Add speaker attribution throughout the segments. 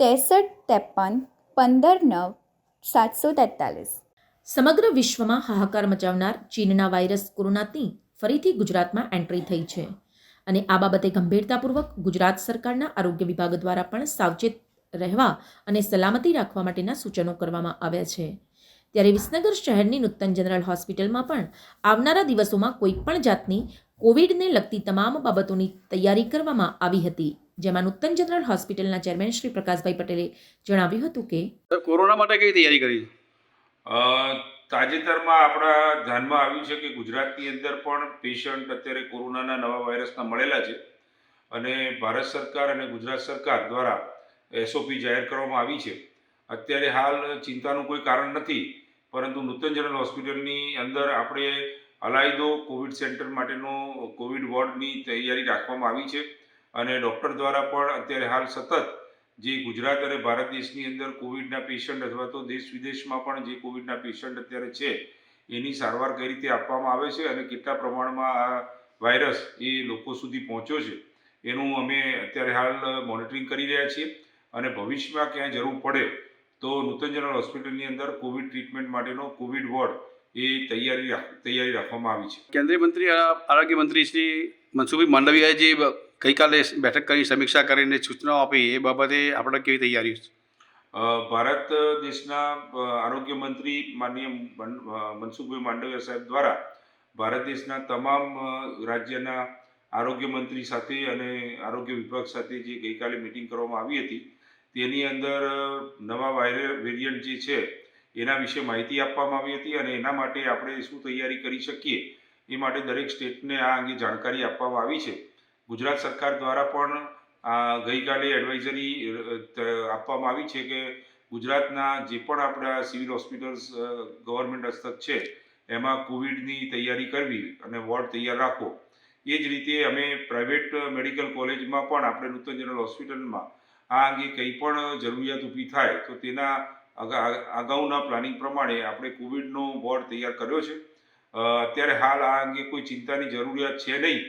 Speaker 1: ત્રેસઠ ત્રેપન પંદર નવ સાતસો તેતાલીસ.
Speaker 2: સમગ્ર વિશ્વમાં હાહાકાર મચાવનાર ચીનના વાયરસ કોરોનાની ફરીથી ગુજરાતમાં એન્ટ્રી થઈ છે અને આ બાબતે ગંભીરતાપૂર્વક ગુજરાત સરકારના આરોગ્ય વિભાગ દ્વારા પણ સાવચેત રહેવા અને સલામતી રાખવા માટેના સૂચનો કરવામાં આવ્યા છે. ત્યારે વિસનગર શહેરની નૂતન જનરલ હોસ્પિટલમાં પણ આવનારા દિવસોમાં કોઈપણ જાતની કોવિડને લગતી તમામ બાબતોની તૈયારી કરવામાં આવી હતી. જેમાં નૂતન જનરલ હોસ્પિટલના ચેરમેન શ્રી પ્રકાશભાઈ પટેલે જણાવ્યું હતું કે
Speaker 3: કોરોના માટે કઈ તૈયારી કરી?
Speaker 4: તાજેતરમાં આપણા ધ્યાનમાં આવ્યું છે કે ગુજરાતની અંદર પણ પેશન્ટ અત્યારે કોરોનાના નવા વાયરસના મળેલા છે અને ભારત સરકાર અને ગુજરાત સરકાર દ્વારા એસઓપી જાહેર કરવામાં આવી છે. અત્યારે હાલ ચિંતાનું કોઈ કારણ નથી પરંતુ નૂતન જનરલ હોસ્પિટલની અંદર આપણે અલાયદો કોવિડ સેન્ટર માટેનો કોવિડ વોર્ડની તૈયારી રાખવામાં આવી છે. અને ડૉક્ટર દ્વારા પણ અત્યારે હાલ સતત જે ગુજરાત અને ભારત દેશની અંદર કોવિડના પેશન્ટ અથવા તો દેશ વિદેશમાં પણ જે કોવિડના પેશન્ટ અત્યારે છે, એની સારવાર કઈ રીતે આપવામાં આવે છે અને કેટલા પ્રમાણમાં આ વાયરસ એ લોકો સુધી પહોંચ્યો છે, એનું અમે અત્યારે હાલ મોનિટરિંગ કરી રહ્યા છીએ. અને ભવિષ્યમાં ક્યાંય જરૂર પડે તો નૂતન જનરલ હોસ્પિટલની અંદર કોવિડ ટ્રીટમેન્ટ માટેનો કોવિડ વોર્ડ એ તૈયારી તૈયારી રાખવામાં આવી છે.
Speaker 3: કેન્દ્રીય મંત્રી, આરોગ્ય મંત્રી શ્રી મનસુખભાઈ માંડવિયાએ જે ગઈકાલે બેઠક કરી સમીક્ષા કરીને સૂચનાઓ આપી. એ બાબતે આપણે કેવી તૈયારી છે?
Speaker 4: ભારત દેશના આરોગ્ય મંત્રી માનનીય મન- અ, મનસુખભાઈ માંડવિયા સાહેબ દ્વારા ભારત દેશના તમામ રાજ્યના આરોગ્ય મંત્રી સાથે અને આરોગ્ય વિભાગ સાથે જે ગઈકાલે મિટિંગ કરવામાં આવી હતી તેની અંદર નવા વાયરલ વેરિયન્ટ જે છે એના વિશે માહિતી આપવામાં આવી હતી અને એના માટે આપણે શું તૈયારી કરી શકીએ એ માટે દરેક સ્ટેટને આ અંગે જાણકારી આપવામાં આવી છે. ગુજરાત સરકાર દ્વારા પણ આ ગઈકાલે એડવાઇઝરી આપવામાં આવી છે કે ગુજરાતના જે પણ આપણા સિવિલ હોસ્પિટલ્સ ગવર્મેન્ટ હસ્તક છે, એમાં કોવિડની તૈયારી કરવી અને વોર્ડ તૈયાર રાખવો. એ જ રીતે અમે પ્રાઇવેટ મેડિકલ કોલેજમાં પણ આપણે નૂતન જનરલ હોસ્પિટલમાં આ અંગે કંઈ પણ જરૂરિયાત ઊભી થાય તો તેના અગાઉના પ્લાનિંગ પ્રમાણે આપણે કોવિડનો વોર્ડ તૈયાર કર્યો છે. અત્યારે હાલ આ અંગે કોઈ ચિંતાની જરૂરિયાત છે નહીં.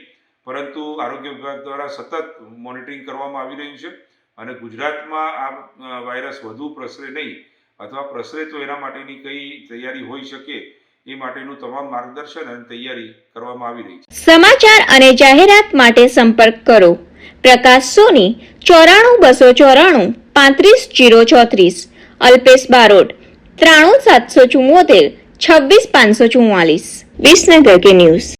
Speaker 4: પરંતુ આરોગ્ય વિભાગ દ્વારા સતત મોનિટરિંગ કરવામાં આવી રહ્યું છે અને ગુજરાતમાં આ વાયરસ વધુ પ્રસરે નહીં અથવા પ્રસરે તો એના માટેની કઈ તૈયારી હોઈ શકે એ માટેનું તમામ માર્ગદર્શન અને તૈયારી કરવામાં આવી રહી છે.
Speaker 5: સમાચાર અને જાહેરાત માટે સંપર્ક કરો. પ્રકાશ સોની, ચોરાણું બસો ચોરાણું, પાંત્રીસ જીરો ચોત્રીસ. અલ્પેશ બારોટ, ત્રાણું સાતસો ચુમ્મોતેર છવ્વીસ પાંચસો ચુમ્માલીસ વિસનગર કે ન્યૂઝ.